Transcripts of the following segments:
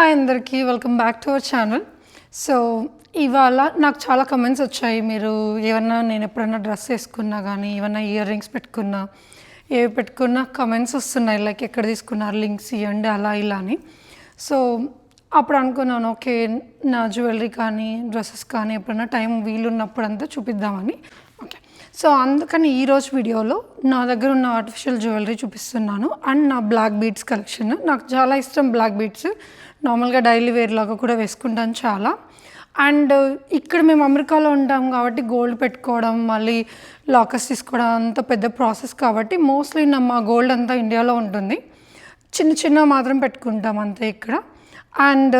Hi అందరికీ. Welcome back to our channel so ఇవాళ నాకు చాలా కమెంట్స్ వచ్చాయి. మీరు ఏమన్నా నేను ఎప్పుడన్నా డ్రెస్ వేసుకున్నా కానీ ఏమన్నా ఇయర్ రింగ్స్ పెట్టుకున్నా ఏవి పెట్టుకున్నా కమెంట్స్ వస్తున్నాయి. లైక్ ఎక్కడ తీసుకున్నారు లింక్స్ ఇవ్వండి అలా ఇలా అని. సో అప్పుడు అనుకున్నాను ఓకే నా జ్యువెలరీ కానీ డ్రెస్సెస్ కానీ ఎప్పుడన్నా టైం వీలున్నప్పుడు అంతా చూపిద్దామని. ఓకే సో అందుకని ఈరోజు వీడియోలో నా దగ్గర ఉన్న ఆర్టిఫిషియల్ జ్యువెలరీ చూపిస్తున్నాను. అండ్ నా బ్లాక్ బీడ్స్ కలెక్షన్ నాకు చాలా ఇష్టం బ్లాక్ బీడ్స్ నార్మల్గా డైలీ వేర్ లాగా కూడా వేసుకుంటాను చాలా. అండ్ ఇక్కడ మేము అమెరికాలో ఉంటాం కాబట్టి గోల్డ్ పెట్టుకోవడం మళ్ళీ లాకర్స్ తీసుకోవడం అంత పెద్ద ప్రాసెస్ కాబట్టి మోస్ట్లీ నా మా గోల్డ్ అంతా ఇండియాలో ఉంటుంది. చిన్న చిన్న మాత్రం పెట్టుకుంటాం అంతే ఇక్కడ. అండ్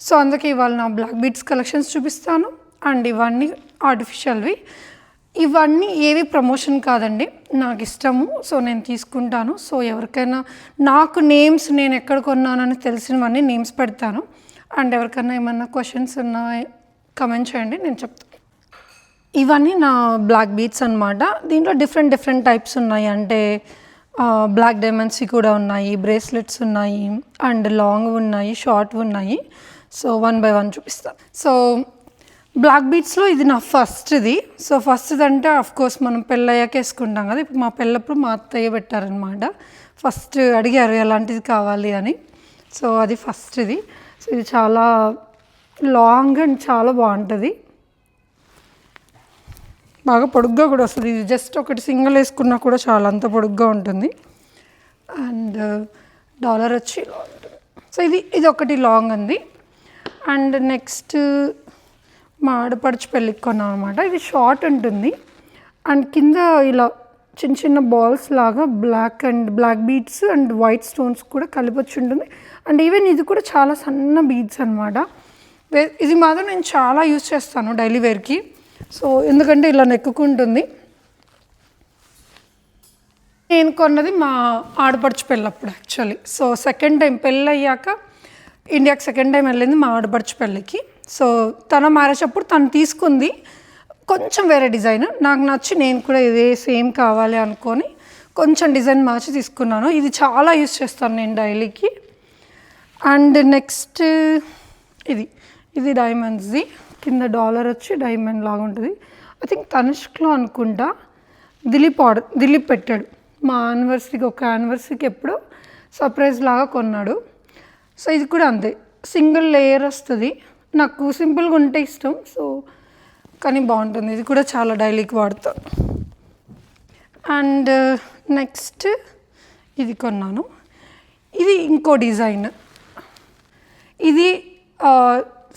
సో అందుకే ఇవాళ నా బ్లాక్ బీట్స్ కలెక్షన్స్ చూపిస్తాను. అండ్ ఇవన్నీ ఆర్టిఫిషియల్వి ఇవన్నీ ఏవి ప్రమోషన్ కాదండి. నాకు ఇష్టము సో నేను తీసుకుంటాను. సో ఎవరికైనా నాకు నేమ్స్ నేను ఎక్కడ కొన్నానని తెలిసినవన్నీ నేమ్స్ పెడతాను. అండ్ ఎవరికైనా ఏమన్నా క్వశ్చన్స్ ఉన్నా కమెంట్ చేయండి నేను చెప్తాను ఇవన్నీ నా బ్లాక్ బీట్స్ అనమాట దీంట్లో డిఫరెంట్ డిఫరెంట్ టైప్స్ ఉన్నాయి. అంటే బ్లాక్ డైమండ్స్ కూడా ఉన్నాయి బ్రేస్లెట్స్ ఉన్నాయి అండ్ లాంగ్ ఉన్నాయి షార్ట్ ఉన్నాయి. సో వన్ బై వన్ చూపిస్తాను సో బ్లాక్ బీట్స్లో ఇది నా ఫస్ట్ది. సో ఫస్ట్ది అంటే కోర్స్ మనం పెళ్ళయ్యాక వేసుకుంటాం కదా. ఇప్పుడు మా పెళ్ళప్పుడు మా అత్తయ్య పెట్టారనమాట. ఫస్ట్ అడిగారు ఎలాంటిది కావాలి అని. సో అది ఫస్ట్ది. సో ఇది చాలా లాంగ్ అండ్ చాలా బాగుంటుంది. బాగా పొడుగ్గా కూడా వస్తుంది. ఇది జస్ట్ ఒకటి సింగిల్ వేసుకున్నా కూడా చాలా అంత పొడుగ్గా ఉంటుంది. అండ్ డాలర్ వచ్చి సో ఇది ఇది ఒకటి లాంగ్ ఉంది అండ్ నెక్స్ట్ మా ఆడపడుచు పెళ్ళికి కొన్నాం అనమాట ఇది షార్ట్ ఉంటుంది. అండ్ కింద ఇలా చిన్న చిన్న బాల్స్ లాగా black and black beads and white stones కూడా కలిపొచ్చి ఉంటుంది. అండ్ ఈవెన్ ఇది కూడా చాలా సన్న బీడ్స్ అనమాట ఇది మాత్రం నేను చాలా యూజ్ చేస్తాను డైలీ వేర్కి. సో ఎందుకంటే ఇలా నెక్కుకుంటుంది. నేను కొన్నది మా ఆడపడుచు పెళ్ళప్పుడు యాక్చువల్లీ సో సెకండ్ టైం పెళ్ళయ్యాక ఇండియాకి సెకండ్ టైం వెళ్ళింది మా ఆడపడుచు పెళ్ళికి. సో తన మ్యారేజ్ అప్పుడు తను తీసుకుంది. కొంచెం వేరే డిజైన్. నాకు నచ్చి నేను కూడా ఇదే సేమ్ కావాలి అనుకొని కొంచెం డిజైన్ మార్చి తీసుకున్నాను. ఇది చాలా యూస్ చేస్తాను నేను డైలీకి. అండ్ నెక్స్ట్ ఇది. ఇది డైమండ్స్ది కింద డాలర్ వచ్చి డైమండ్ లాగా ఉంటుంది. ఐ థింక్ తనుష్క్లో అనుకుంటా. దిలీప్ ఆర్డర్ దిలీప్ పెట్టాడు. మా యానివర్సరీకి ఒక యానివర్సరీకి ఎప్పుడు సర్ప్రైజ్ లాగా కొన్నాడు. సో ఇది కూడా అంతే. సింగిల్ లేయర్ వస్తుంది. నాకు సింపుల్గా ఉంటే ఇష్టం. సో కానీ బాగుంటుంది. ఇది కూడా చాలా డైలీకి వాడతాను అండ్ నెక్స్ట్ ఇది కొన్నాను. ఇది ఇంకో డిజైన్. ఇది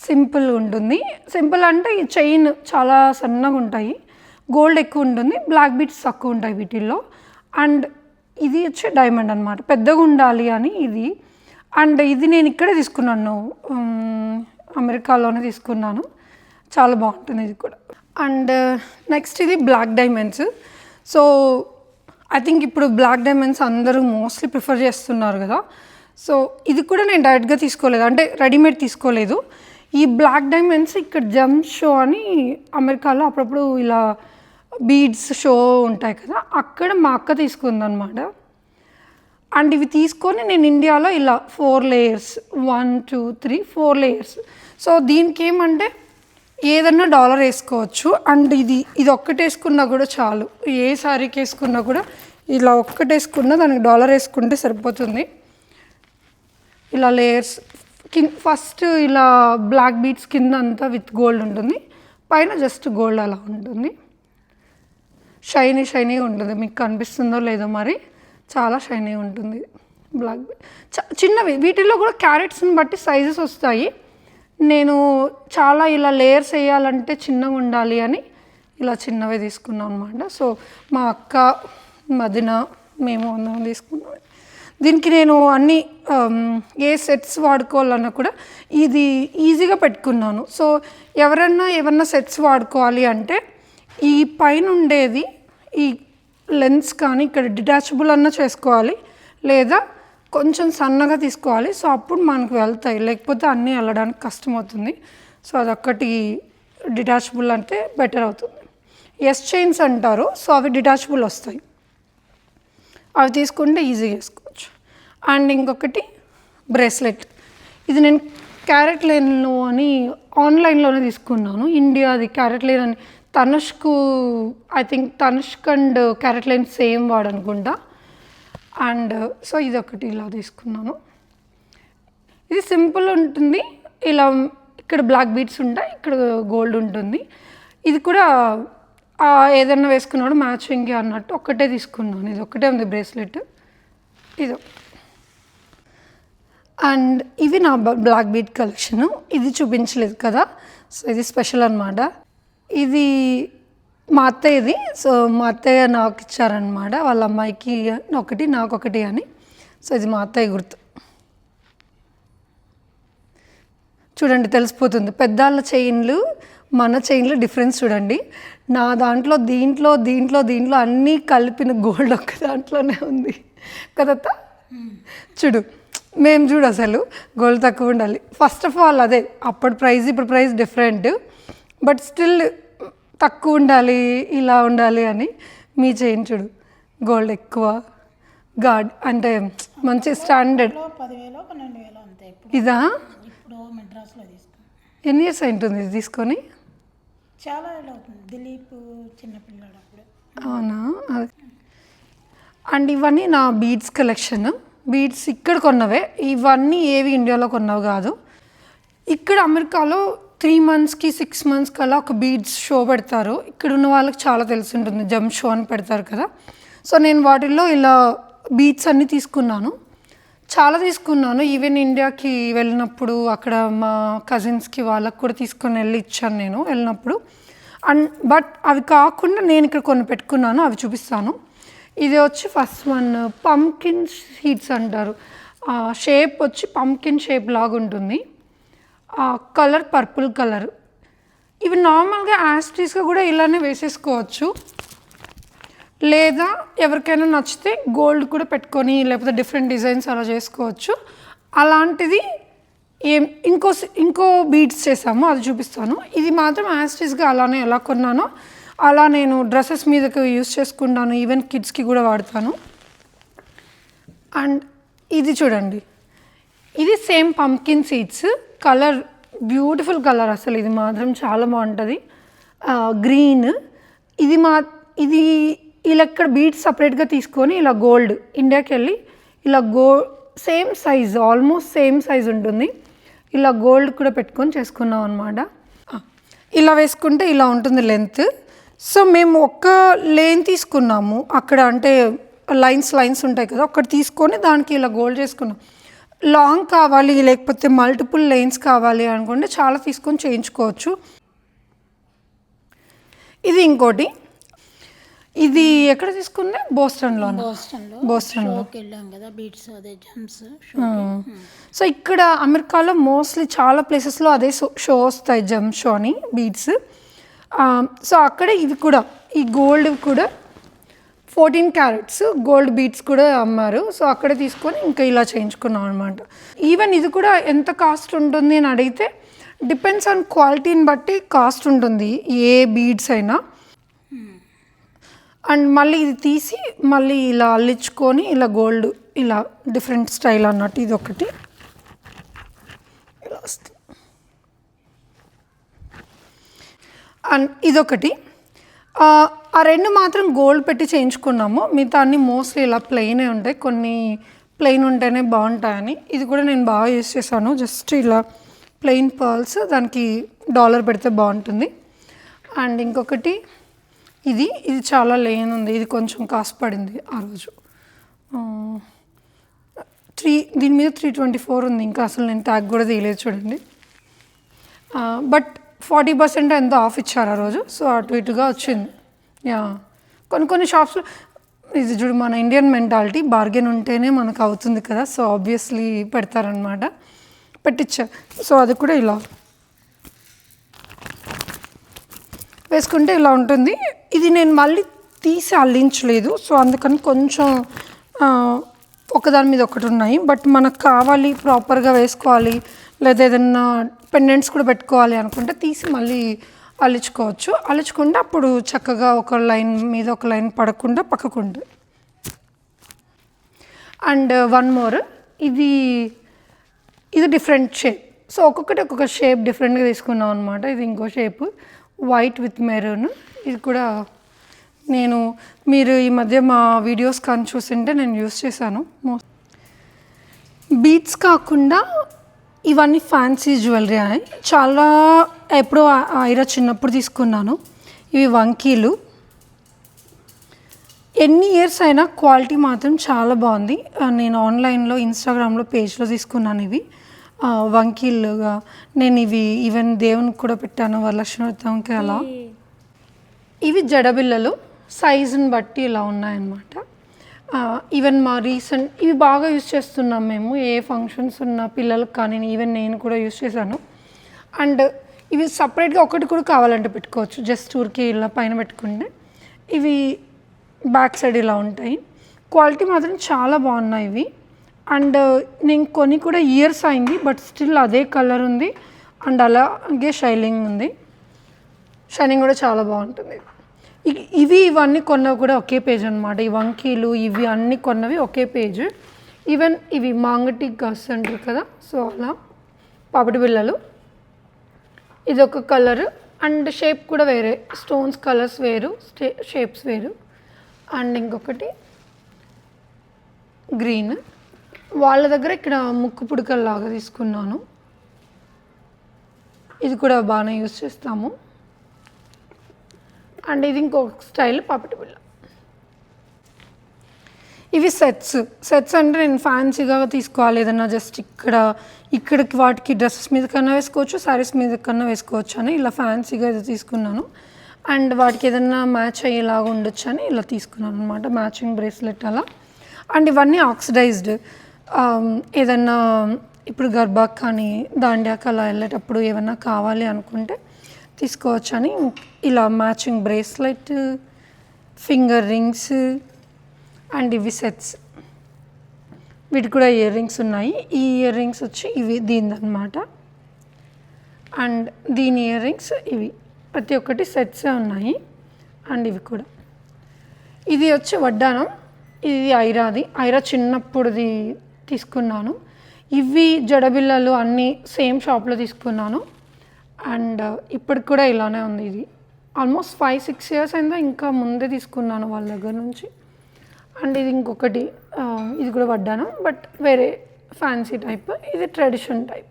సింపుల్ ఉంటుంది. సింపుల్ అంటే ఈ చైన్ చాలా సన్నగా ఉంటాయి. గోల్డ్ ఎక్కువ ఉంటుంది. బ్లాక్ బీట్స్ తక్కువ ఉంటాయి వీటిల్లో. అండ్ ఇది వచ్చి డైమండ్ అనమాట పెద్దగా ఉండాలి అని ఇది. అండ్ ఇది నేను ఇక్కడే తీసుకున్నాను. అమెరికాలోనే తీసుకున్నాను. చాలా బాగుంటుంది ఇది కూడా. అండ్ నెక్స్ట్ ఇది black diamonds so I think ఇప్పుడు బ్లాక్ డైమండ్స్ అందరూ మోస్ట్లీ ప్రిఫర్ చేస్తున్నారు కదా. సో ఇది కూడా నేను డైరెక్ట్గా తీసుకోలేదు. అంటే రెడీమేడ్ తీసుకోలేదు. ఈ బ్లాక్ డైమండ్స్ ఇక్కడ జమ్ షో అని అమెరికాలో అప్పుడప్పుడు ఇలా బీడ్స్ షో ఉంటాయి కదా. అక్కడ మా అక్క తీసుకుందనమాట అండ్ ఇవి తీసుకొని నేను ఇండియాలో ఇలా four layers one two three four layers so దీనికి ఏమంటే ఏదన్నా డాలర్ వేసుకోవచ్చు. అండ్ ఇది ఇది ఒక్కటి వేసుకున్నా కూడా చాలు. ఏ శారీకి వేసుకున్నా కూడా ఇలా ఒక్కటి వేసుకున్నా దానికి డాలర్ వేసుకుంటే సరిపోతుంది. ఇలా లేయర్స్ కింద ఫస్ట్ ఇలా బ్లాక్ బీట్స్ కింద అంతా విత్ గోల్డ్ ఉంటుంది. పైన జస్ట్ గోల్డ్ అలా ఉంటుంది. షైనీ షైనీ ఉంటుంది. మీకు కనిపిస్తుందో లేదో మరి. చాలా షైనీ ఉంటుంది. బ్లాక్ చ- చిన్నవి. వీటిల్లో కూడా క్యారెట్స్ని బట్టి సైజెస్ వస్తాయి. నేను చాలా ఇలా లేయర్స్ వేయాలంటే చిన్నగా ఉండాలి అని ఇలా చిన్నవే తీసుకున్నాం అనమాట సో మా అక్క మదిన మేము అందరం తీసుకున్నాం. దీనికి నేను అన్ని ఏ సెట్స్ వాడుకోవాలన్నా కూడా ఇది ఈజీగా పెట్టుకున్నాను. సో ఎవరన్నా ఏమన్నా సెట్స్ వాడుకోవాలి అంటే ఈ పైన ఉండేది ఈ లెన్స్ కానీ ఇక్కడ డిటాచబుల్ అన్న చేసుకోవాలి. లేదా కొంచెం సన్నగా తీసుకోవాలి. సో అప్పుడు మనకు వెళ్తాయి. లేకపోతే అన్నీ వెళ్ళడానికి కష్టమవుతుంది. సో అదొక్కటి డిటాచబుల్ అంటే బెటర్ అవుతుంది. ఎస్ చైన్స్ అంటారు. సో అవి డిటాచబుల్ వస్తాయి. అవి తీసుకుంటే ఈజీగా వేసుకోవచ్చు. అండ్ ఇంకొకటి బ్రేస్లెట్. ఇది నేను క్యారెట్ లేన్లో అని ఆన్లైన్లోనే తీసుకున్నాను. ఇండియాది క్యారెట్ లేన్ అని తనుష్కు I think Tanishq and CaratLane same వాడు అనుకుంటా అండ్ సో ఇది ఒకటి ఇలా తీసుకున్నాను. ఇది సింపుల్ ఉంటుంది. ఇలా ఇక్కడ బ్లాక్ బీట్స్ ఉంటాయి ఇక్కడ గోల్డ్ ఉంటుంది. ఇది కూడా ఏదైనా వేసుకున్నాడు మ్యాచింగ్ అన్నట్టు ఒక్కటే తీసుకున్నాను. ఇది ఒక్కటే ఉంది బ్రేస్లెట్. ఇది. అండ్ ఇవి నా బ్లాక్ బీట్ కలెక్షన్. ఇది చూపించలేదు కదా. సో ఇది స్పెషల్ అనమాట ఇది మా అత్తయ్యది. సో మా అత్తయ్య నాకు ఇచ్చారనమాట వాళ్ళ అమ్మాయికి ఒకటి నాకు ఒకటి అని. సో ఇది మా అత్తయ్య గుర్తు. చూడండి తెలిసిపోతుంది. పెద్దాళ్ళ చైన్లు మన చైన్లు డిఫరెన్స్ చూడండి. నా దాంట్లో దీంట్లో దీంట్లో దీంట్లో అన్నీ కలిపిన గోల్డ్ ఒక్క దాంట్లోనే ఉంది. కదత్తా చూడు మేము చూడు అసలు గోల్డ్ తక్కువ ఉండాలి. ఫస్ట్ ఆఫ్ ఆల్ అదే అప్పటి ప్రైస్ ఇప్పుడు ప్రైస్ డిఫరెంట్. బట్ స్టిల్ తక్కువ ఉండాలి ఇలా ఉండాలి అని మీ చైన్ చూడు. గోల్డ్ ఎక్కువ గాడ్ అంటే మంచి స్టాండర్డ్. ఇదా? ఎన్ని ఇయర్స్ అయింటుంది ఇది తీసుకొని? చాలా దిలీప్ చిన్నపిల్లాడు అవునా? అదే. అండ్ ఇవన్నీ నా బీడ్స్ కలెక్షన్. బీడ్స్ ఇక్కడ కొన్నవే. ఇవన్నీ ఏవి ఇండియాలో కొన్నవి కాదు. ఇక్కడ అమెరికాలో త్రీ మంత్స్కి సిక్స్ మంత్స్కి అలా ఒక బీడ్స్ షో పెడతారు. ఇక్కడ ఉన్న వాళ్ళకి చాలా తెలిసి ఉంటుంది జమ్ షో అని పెడతారు కదా. సో నేను వాటిల్లో ఇలా బీడ్స్ అన్నీ తీసుకున్నాను. చాలా తీసుకున్నాను. ఈవెన్ ఇండియాకి వెళ్ళినప్పుడు అక్కడ మా కజిన్స్కి వాళ్ళకి కూడా తీసుకొని వెళ్ళి ఇచ్చాను నేను వెళ్ళినప్పుడు. అండ్ బట్ అవి కాకుండా నేను ఇక్కడ కొన్ని పెట్టుకున్నాను. అవి చూపిస్తాను. ఇది వచ్చి ఫస్ట్ వన్ పంకిన్ సీడ్స్ అంటారు. షేప్ వచ్చి పంకిన్ షేప్ లాగా ఉంటుంది కలర్ పర్పుల్ కలర్. ఇవి నార్మల్గా యాస్టీస్గా కూడా ఇలానే వేసేసుకోవచ్చు. లేదా ఎవరికైనా నచ్చితే గోల్డ్ కూడా పెట్టుకొని లేకపోతే డిఫరెంట్ డిజైన్స్ అలా చేసుకోవచ్చు. అలాంటిది ఏం ఇంకో సి- ఇంకో బీడ్స్ చేసాము అది చూపిస్తాను. ఇది మాత్రం యాస్ట్రీస్గా అలానే ఎలా కొన్నానో అలా నేను డ్రెస్సెస్ మీదకి యూస్ చేసుకుంటాను. ఈవెన్ కిడ్స్కి కూడా వాడతాను. అండ్ ఇది చూడండి. ఇది same pumpkin seeds. Colour beautiful colour అసలు. ఇది మాత్రం చాలా బాగుంటుంది. గ్రీన్. ఇది మా ఇది ఇలా ఇక్కడ బీట్స్ సపరేట్గా తీసుకొని ఇలా గోల్డ్ ఇండియాకి వెళ్ళి ఇలా go same size almost same size ఉంటుంది. ఇలా గోల్డ్ కూడా పెట్టుకొని చేసుకున్నాం అనమాట ఇలా వేసుకుంటే ఇలా ఉంటుంది లెంత్ సో మేము ఒక్క లేన్ తీసుకున్నాము. అక్కడ అంటే లైన్స్ లైన్స్ ఉంటాయి కదా ఒకటి తీసుకొని దానికి ఇలా గోల్డ్ చేసుకున్నాం. లాంగ్ కావాలి లేకపోతే మల్టిపుల్ లైన్స్ కావాలి అనుకుంటే చాలా తీసుకొని చేయించుకోవచ్చు. ఇది ఇంకోటి. ఇది ఎక్కడ తీసుకుందే బోస్టన్లో. బోస్టన్లో. బోస్టన్లో వెళ్ళాం కదా బీట్స్ అదే జమ్స్ షో సో ఇక్కడ అమెరికాలో మోస్ట్లీ చాలా ప్లేసెస్లో అదే షో వస్తాయి జమ్ షో అని బీడ్స్ సో అక్కడ ఇవి కూడా ఈ గోల్డ్ కూడా ఫోర్టీన్ క్యారెట్స్ గోల్డ్ బీడ్స్ కూడా అమ్మారు. సో అక్కడ తీసుకొని ఇంకా ఇలా చేయించుకున్నాం అనమాట ఈవెన్ ఇది కూడా ఎంత కాస్ట్ ఉంటుంది అని అడిగితే డిపెండ్స్ ఆన్ క్వాలిటీని బట్టి కాస్ట్ ఉంటుంది ఏ బీడ్స్ అయినా. అండ్ మళ్ళీ ఇది తీసి మళ్ళీ ఇలా అల్లించుకొని ఇలా గోల్డ్ ఇలా డిఫరెంట్ స్టైల్ అన్నట్టు ఇది ఒకటి. ఇలా వస్తుంది. అండ్ ఇదొకటి. ఆ రెండు మాత్రం గోల్డ్ పెట్టి చేయించుకున్నాము. మిగతా అన్ని మోస్ట్లీ ఇలా ప్లెయినే ఉంటాయి కొన్ని ప్లెయిన్ ఉంటేనే బాగుంటాయని. ఇది కూడా నేను బాగా యూస్ చేశాను. జస్ట్ ఇలా ప్లెయిన్ పర్ల్స్ దానికి డాలర్ పెడితే బాగుంటుంది. అండ్ ఇంకొకటి ఇది ఇది చాలా లేన్ ఉంది. ఇది కొంచెం కాస్ట్ పడింది ఆ రోజు. త్రీ దీని మీద త్రీ ట్వంటీ ఫోర్ ఉంది. ఇంకా అసలు నేను ట్యాగ్ కూడా తీయలేదు చూడండి. బట్ ఫార్టీ పర్సెంట్ ఎంతో ఆఫ్ ఇచ్చారు ఆ రోజు. సో అటు ఇటుగా వచ్చింది. యా. కొన్ని కొన్ని షాప్స్లో ఇది చూడు మన ఇండియన్ మెంటాలిటీ బార్గెన్ ఉంటేనే మనకు అవుతుంది కదా. సో ఆబ్వియస్లీ పెడతారనమాట పెట్టించారు సో అది కూడా ఇలా వేసుకుంటే ఇలా ఉంటుంది. ఇది నేను మళ్ళీ తీసి అల్లించలేదు సో అందుకని కొంచెం ఒకదాని మీద ఒకటి ఉన్నాయి. బట్ మనకు కావాలి ప్రాపర్గా వేసుకోవాలి లేదా ఏదన్నా పెండెంట్స్ కూడా పెట్టుకోవాలి అనుకుంటే తీసి మళ్ళీ అలుచుకోవచ్చు. అలుచుకుంటే అప్పుడు చక్కగా ఒక లైన్ మీద ఒక లైన్ పడకుండా పక్కకుంటుంది అండ్ వన్ మోర్ ఇది ఇది డిఫరెంట్ షేప్ సో ఒక్కొక్కటి ఒక్కొక్క షేప్ డిఫరెంట్గా తీసుకున్నాం అనమాట ఇది ఇంకో షేప్ వైట్ విత్ మెరూన్ ఇది కూడా నేను మీరు ఈ మధ్య మా వీడియోస్ కానీ చూసింటే నేను యూస్ చేశాను. మోస్ట్ బీట్స్ కాకుండా ఇవన్నీ ఫ్యాన్సీ జ్యువెలరీ అని చాలా ఎప్పుడో ఐరా చిన్నప్పుడు తీసుకున్నాను. ఇవి వంకీలు. ఎన్ని ఇయర్స్ అయినా క్వాలిటీ మాత్రం చాలా బాగుంది. నేను ఆన్లైన్లో ఇన్స్టాగ్రామ్లో పేజ్లో తీసుకున్నాను ఇవి. వంకీలుగా. నేను ఇవి ఈవెన్ దేవునికి కూడా పెట్టాను వరలక్ష్మి వ్రతంకి అలా ఇవి జడబిల్లలు సైజుని బట్టి ఇలా ఉన్నాయన్నమాట. ఈవెన్ మా రీసెంట్ ఇవి బాగా యూస్ చేస్తున్నాం మేము. ఏ ఫంక్షన్స్ ఉన్న పిల్లలకు కానీ ఈవెన్ నేను కూడా యూస్ చేశాను. అండ్ ఇవి సపరేట్గా ఒకటి కూడా కావాలంటే పెట్టుకోవచ్చు. జస్ట్ ఊరికి ఇలా పైన పెట్టుకుంటే. ఇవి బ్యాక్ సైడ్ ఇలా ఉంటాయి. క్వాలిటీ మాత్రం చాలా బాగున్నాయి ఇవి. అండ్ నేను కొని కూడా ఇయర్స్ అయింది బట్ స్టిల్ అదే కలర్ ఉంది. అండ్ అలాగే షైలింగ్ ఉంది. షైనింగ్ కూడా చాలా బాగుంటుంది. ఇవి ఇవన్నీ కొన్నవి కూడా ఒకే పేజ్ అనమాట ఈ వంకీలు ఇవి అన్నీ కొన్నవి ఒకే పేజ్ ఈవెన్ ఇవి మాంగటి గస్ అంటారు కదా సో అలా పాపటి బిళ్ళలు. ఇది ఒక కలర్ అండ్ షేప్ కూడా వేరే. స్టోన్స్ కలర్స్ వేరు స్టే షేప్స్ వేరు. అండ్ ఇంకొకటి గ్రీన్ వాళ్ళ దగ్గర ఇక్కడ ముక్కు పుడకల్లాగా తీసుకున్నాను. ఇది కూడా బాగానే యూస్ చేస్తాము. అండ్ ఇది ఇంకొక స్టైల్ పాపిటి బిళ్ళ ఇవి సెట్స్. సెట్స్ అంటే నేను ఫ్యాన్సీగా తీసుకోవాలి ఏదన్నా జస్ట్ ఇక్కడ ఇక్కడికి వాటికి డ్రెస్సెస్ మీద కన్నా వేసుకోవచ్చు శారీస్ మీద కన్నా వేసుకోవచ్చు అని ఇలా ఫ్యాన్సీగా ఇది తీసుకున్నాను. అండ్ వాటికి ఏదన్నా మ్యాచ్ అయ్యేలాగా ఉండొచ్చు అని ఇలా తీసుకున్నాను అనమాట మ్యాచింగ్ బ్రేస్లెట్ అలా. అండ్ ఇవన్నీ ఆక్సిడైజ్డ్. ఏదన్నా ఇప్పుడు గర్భాక్ కానీ దాండియాక అలా వెళ్ళేటప్పుడు ఏమన్నా కావాలి అనుకుంటే తీసుకోవచ్చు అని ఇలా matching bracelet finger rings and ఇవి సెట్స్. వీటికి కూడా ఇయర్ రింగ్స్ ఉన్నాయి. ఈ ఇయర్ రింగ్స్ వచ్చి ఇవి దీనిదన్నమాట. అండ్ దీని ఇయర్ రింగ్స్ ఇవి. ప్రతి ఒక్కటి సెట్సే ఉన్నాయి. అండ్ ఇవి కూడా. ఇది వచ్చి వడ్డానం ఇది ఐరాది. ఐరా చిన్నప్పుడుది తీసుకున్నాను. ఇవి జడబిల్లలు అన్నీ సేమ్ షాప్లో తీసుకున్నాను. అండ్ ఇప్పటికి కూడా ఇలానే ఉంది. ఇది ఆల్మోస్ట్ ఫైవ్ సిక్స్ ఇయర్స్ అయిందా ఇంకా ముందే తీసుకున్నాను వాళ్ళ దగ్గర నుంచి. అండ్ ఇది ఇంకొకటి ఇది కూడా పడ్డాను బట్ వేరే ఫ్యాన్సీ టైప్ ఇది ట్రెడిషన్ టైప్.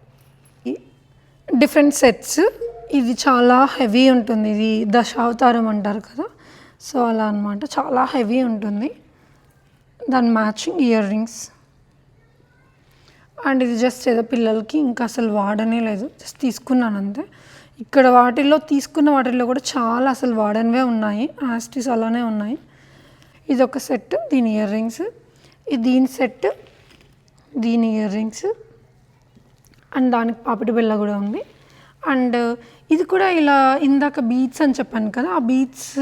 డిఫరెంట్ సెట్స్ ఇది చాలా హెవీ ఉంటుంది. ఇది దశావతారం అంటారు కదా. సో అలా అన్నమాట. చాలా హెవీ ఉంటుంది. దాని మ్యాచింగ్ ఇయర్ రింగ్స్. అండ్ ఇది జస్ట్ ఏదో పిల్లలకి ఇంకా అసలు వాడనే లేదు. జస్ట్ తీసుకున్నాను అంతే. ఇక్కడ వాటిల్లో తీసుకున్న వాటిల్లో కూడా చాలా అసలు వాడనివే ఉన్నాయి. యాస్టీస్ అలానే ఉన్నాయి. ఇది ఒక సెట్ దీని ఇయర్ రింగ్స్ ఇది దీని సెట్ దీని ఇయర్ రింగ్స్ అండ్ దానికి పాపిడి బిళ్ళ కూడా ఉంది. అండ్ ఇది కూడా ఇలా ఇందాక బీట్స్ అని చెప్పాను కదా ఆ బీట్స్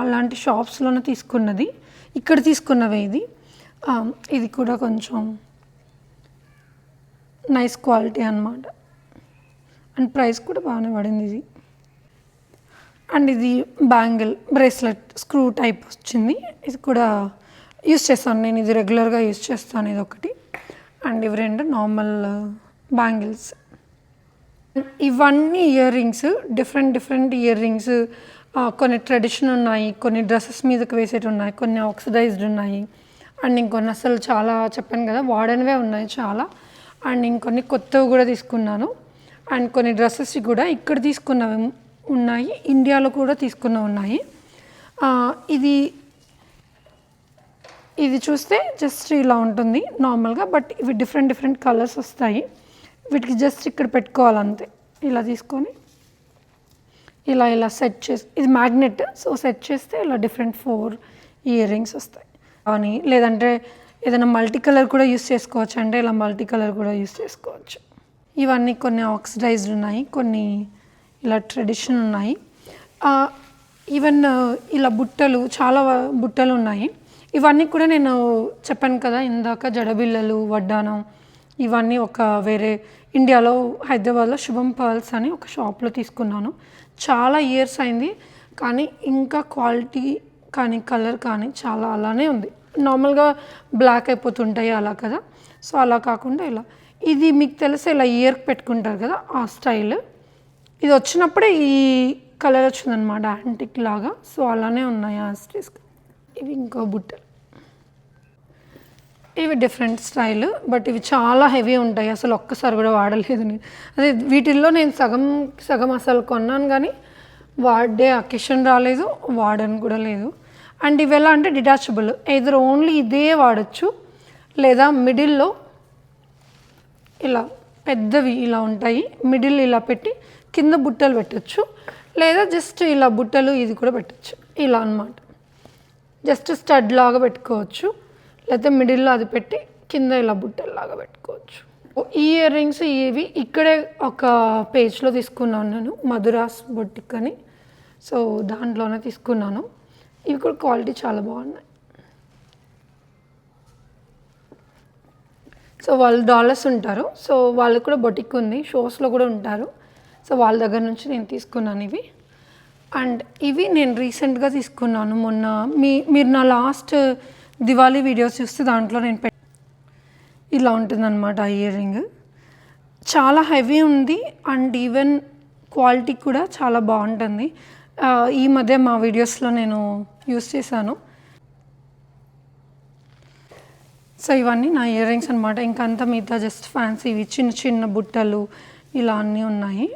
అలాంటి షాప్స్లోనే తీసుకున్నది. ఇక్కడ తీసుకున్నవే ఇది. ఇది కూడా కొంచెం నైస్ క్వాలిటీ అనమాట అండ్ ప్రైస్ కూడా బాగానే పడింది ఇది. అండ్ ఇది బ్యాంగిల్ బ్రేస్లెట్ స్క్రూ టైప్ వచ్చింది. ఇది కూడా యూస్ చేస్తాను. నేను ఇది రెగ్యులర్గా యూస్ చేస్తాను ఇది ఒకటి అండ్ ఇవి రెండు నార్మల్ బ్యాంగిల్స్ uh, ఇవన్నీ earrings different different earrings కొన్ని ట్రెడిషన్ ఉన్నాయి కొన్ని డ్రెస్సెస్ మీదకి వేసేటి ఉన్నాయి కొన్ని ఆక్సిడైజ్డ్ ఉన్నాయి. అండ్ ఇంకొన్ని అసలు చాలా చెప్పాను కదా వాడనివే ఉన్నాయి చాలా. అండ్ ఇంకొన్ని కొత్తవి కూడా తీసుకున్నాను. అండ్ కొన్ని డ్రెస్సెస్ కూడా ఇక్కడ తీసుకున్నవి ఉన్నాయి ఇండియాలో కూడా తీసుకున్నవి ఉన్నాయి. ఇది ఇది చూస్తే జస్ట్ ఇలా ఉంటుంది నార్మల్గా బట్ ఇవి డిఫరెంట్ డిఫరెంట్ కలర్స్ వస్తాయి. వీటికి జస్ట్ ఇక్కడ పెట్టుకోవాలి అంతే ఇలా తీసుకొని ఇలా ఇలా సెట్ చేసి ఇది మ్యాగ్నెట్ సో సెట్ చేస్తే ఇలా డిఫరెంట్ ఫోర్ ఇయర్ రింగ్స్ వస్తాయి. కానీ లేదంటే ఏదైనా మల్టీ కలర్ కూడా యూస్ చేసుకోవచ్చు అంటే ఇలా మల్టీ కలర్ కూడా యూస్ చేసుకోవచ్చు. ఇవన్నీ కొన్ని ఆక్సిడైజ్డ్ ఉన్నాయి కొన్ని ఇలా ట్రెడిషన్ ఉన్నాయి. ఈవెన్ ఇలా బుట్టలు చాలా బుట్టలు ఉన్నాయి. ఇవన్నీ కూడా నేను చెప్పాను కదా ఇందాక జడబిల్లలు వడ్డానం ఇవన్నీ ఒక వేరే ఇండియాలో హైదరాబాద్లో శుభం పర్ల్స్ అని ఒక షాప్లో తీసుకున్నాను. చాలా ఇయర్స్ అయింది కానీ ఇంకా క్వాలిటీ కానీ కలర్ కానీ చాలా అలానే ఉంది. నార్మల్గా బ్లాక్ అయిపోతుంటాయి అలా కదా. సో అలా కాకుండా ఇలా. ఇది మీకు తెలిసి ఇలా ఇయర్కి పెట్టుకుంటారు కదా ఆ స్టైల్ ఇది వచ్చినప్పుడే ఈ కలర్ వచ్చిందనమాట యాంటిక్ లాగా. సో అలానే ఉన్నాయి ఆ యాస్టీస్కి ఇవి ఇంకో బుట్టలు ఇవి డిఫరెంట్ స్టైల్ బట్ ఇవి చాలా హెవీ ఉంటాయి. అసలు ఒక్కసారి కూడా వాడలేదు నేను. అదే వీటిల్లో నేను సగం సగం అసలు కొన్నాను కానీ వాడే అకేషన్ రాలేదు వాడని కూడా లేదు. అండ్ ఇవి ఎలా అంటే డిటాచబుల్. ఎదురు ఓన్లీ ఇదే వాడచ్చు. లేదా మిడిల్లో ఇలా పెద్దవి ఇలా ఉంటాయి. మిడిల్ ఇలా పెట్టి కింద బుట్టలు పెట్టచ్చు. లేదా జస్ట్ ఇలా బుట్టలు ఇది కూడా పెట్టచ్చు. ఇలా అన్నమాట. జస్ట్ స్టడ్ లాగా పెట్టుకోవచ్చు. లేకపోతే మిడిల్లో అది పెట్టి కింద ఇలా బుట్టల్లాగా పెట్టుకోవచ్చు. ఈ ఇయర్ రింగ్స్ ఇవి ఇక్కడే ఒక పేజ్లో తీసుకున్నాను నేను. మధురాస్ బొట్టిక్ అని సో దాంట్లోనే తీసుకున్నాను. ఇవి కూడా క్వాలిటీ చాలా బాగున్నాయి. సో వాళ్ళు డాలర్స్ ఉంటారు. సో వాళ్ళకి కూడా బొటిక్ ఉంది. షోస్లో కూడా ఉంటారు. సో వాళ్ళ దగ్గర నుంచి నేను తీసుకున్నాను ఇవి. అండ్ ఇవి నేను రీసెంట్గా తీసుకున్నాను. మొన్న మీ మీరు నా లాస్ట్ దివాళీ వీడియోస్ చూస్తే దాంట్లో నేను పెట్ ఇలా ఉంటుందన్నమాట ఆ ఇయర్ రింగ్ చాలా హెవీ ఉంది. అండ్ ఈవెన్ క్వాలిటీ కూడా చాలా బాగుంటుంది. ఈ మధ్య మా వీడియోస్లో నేను యూస్ చేశాను. సో ఇవన్నీ నా ఇయర్ రింగ్స్ అనమాట ఇంకా అంతా మిగతా జస్ట్ ఫ్యాన్సీ ఇవి చిన్న చిన్న బుట్టలు ఇలా అన్నీ ఉన్నాయి.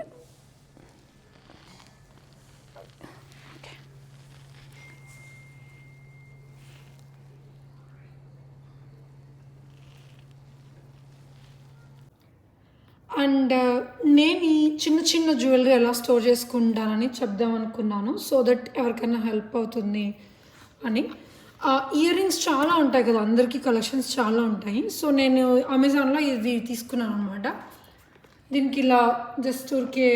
అండ్ uh, నేను ఈ చిన్న చిన్న జ్యువెలరీ ఎలా స్టోర్ చేసుకుంటానని చెప్దాం అనుకున్నాను సో దట్ ఎవరికైనా హెల్ప్ అవుతుంది అని. ఇయర్ రింగ్స్ చాలా ఉంటాయి కదా అందరికీ కలెక్షన్స్ చాలా ఉంటాయి. సో నేను అమెజాన్లో ఇది తీసుకున్నాను అనమాట దీనికి ఇలా జస్ట్ ఊరికే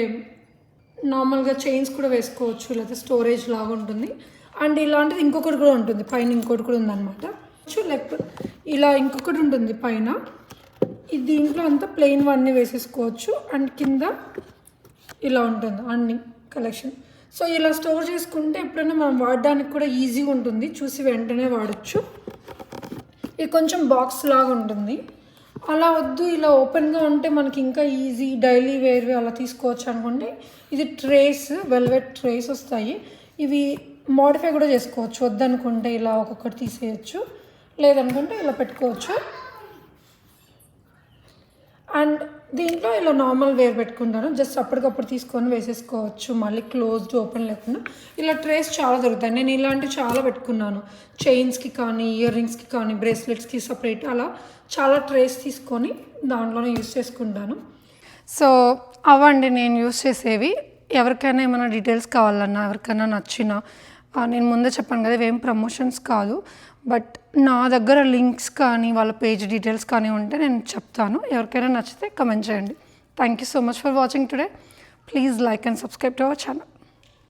నార్మల్గా చైన్స్ కూడా వేసుకోవచ్చు లేకపోతే స్టోరేజ్ లాగా ఉంటుంది. అండ్ ఇలాంటిది ఇంకొకటి కూడా ఉంటుంది పైన ఇంకొకటి కూడా ఉందన్నమాట. లేకపోతే ఇలా ఇంకొకటి ఉంటుంది పైన. ఇది దీంట్లో అంతా ప్లెయిన్ అన్నీ వేసేసుకోవచ్చు. అండ్ కింద ఇలా ఉంటుంది అన్ని కలెక్షన్ సో ఇలా స్టోర్ చేసుకుంటే ఎప్పుడైనా మనం వాడడానికి కూడా ఈజీగా ఉంటుంది. చూసి వెంటనే వాడచ్చు. ఇది కొంచెం బాక్స్ లాగా ఉంటుంది. అలా వద్దు ఇలా ఓపెన్గా ఉంటే మనకి ఇంకా ఈజీ డైలీ వేర్ అలా తీసుకోవచ్చు అనుకోండి. ఇది ట్రేస్ వెల్వెట్ ట్రేస్ వస్తాయి. ఇవి మోడిఫై కూడా చేసుకోవచ్చు. వద్దనుకుంటే ఇలా ఒక్కొక్కటి తీసేయచ్చు. లేదనుకుంటే ఇలా పెట్టుకోవచ్చు. అండ్ దీంట్లో ఇలా నార్మల్ వేర్ పెట్టుకుంటాను. జస్ట్ అప్పటికప్పుడు తీసుకొని వేసేసుకోవచ్చు. మళ్ళీ క్లోజ్డ్ ఓపెన్ లేకుండా. ఇలా ట్రేస్ చాలా దొరుకుతాయి. నేను ఇలాంటివి చాలా పెట్టుకున్నాను. చైన్స్కి కానీ ఇయర్ రింగ్స్కి కానీ బ్రేస్లెట్స్కి సపరేట్ అలా చాలా ట్రేస్ తీసుకొని దాంట్లోనే యూస్ చేసుకుంటాను. సో అవండి నేను యూస్ చేసేవి. ఎవరికైనా ఏమైనా డీటెయిల్స్ కావాలన్నా ఎవరికైనా నచ్చినా నేను ముందే చెప్పాను కదా ఇవేం ప్రమోషన్స్ కాదు. బట్ నా దగ్గర లింక్స్ కానీ వాళ్ళ పేజ్ డీటెయిల్స్ కానీ ఉంటే నేను చెప్తాను. ఎవరికైనా నచ్చితే కమెంట్ చేయండి. Thank you so much for watching today please like and subscribe to our channel